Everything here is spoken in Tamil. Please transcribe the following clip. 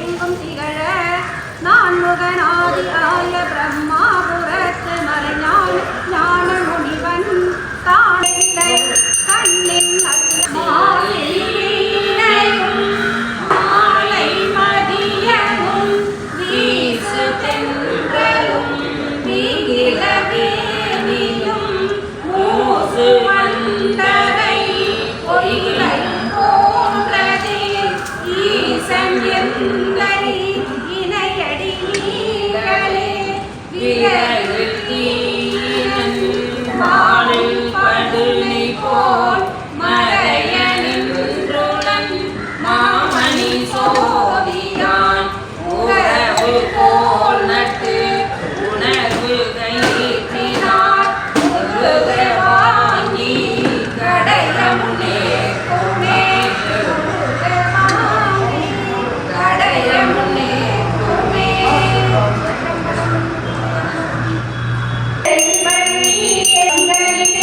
எங்கும் திகழ நான் முகநாதி விரல் தீயன் பாடல் படுனை போல் மறையனின்றுளன் மாமணி சோதியான் உறவு போல் நட்டு உணர்வு கையிற்றினார் வாங்கி கடைய முன்னே